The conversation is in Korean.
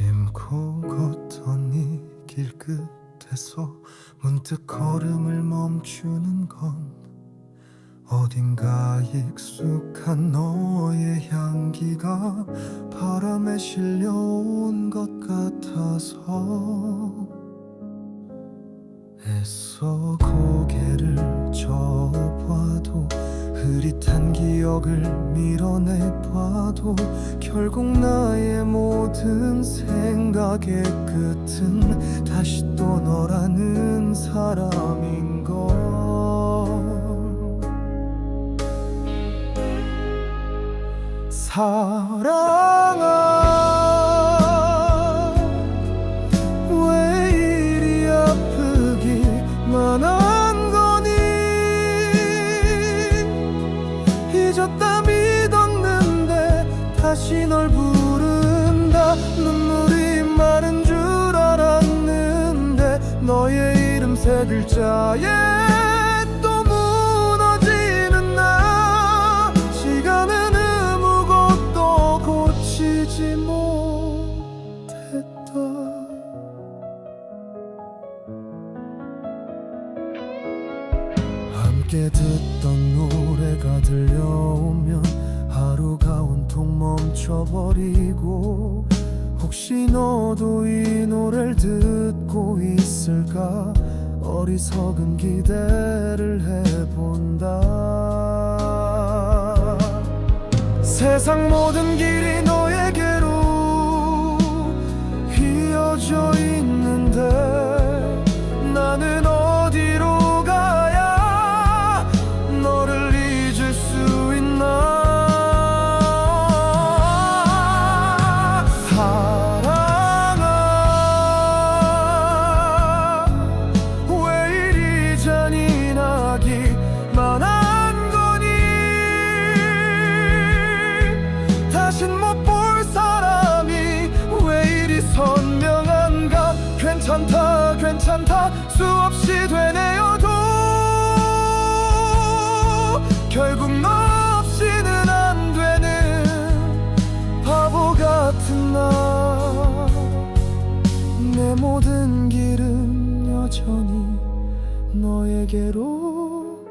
무심코 걷던 이 길 끝에서 문득 걸음을 멈추는 건 어딘가 익숙한 너의 향기가 바람에 실려온 것 같아서 애써 고개를 저어봐도 흐릿한 기억을 밀어내봐도 결국 나의 모든 생각의 끝은 다시 또 너라는 사람인 걸. 사랑아 왜 이리 아프기만 한 거니? 잊었다 믿었는데 다시 널 부른 너의 이름 세 글자에 또 무너지는 나. 시간은 아무것도 고치지 못했다. 함께 듣던 노래가 들려오면 하루가 온통 멈춰버리고 혹시 너도 이 노래를 듣고 있을까? 어리석은 기대를 해본다. 세상 모든 길이 괜찮다 괜찮다. 수없이 되뇌어도. 결국 너 없이는 안 되는 바보 같은 나. 내 모든 길은 여전히 너에게로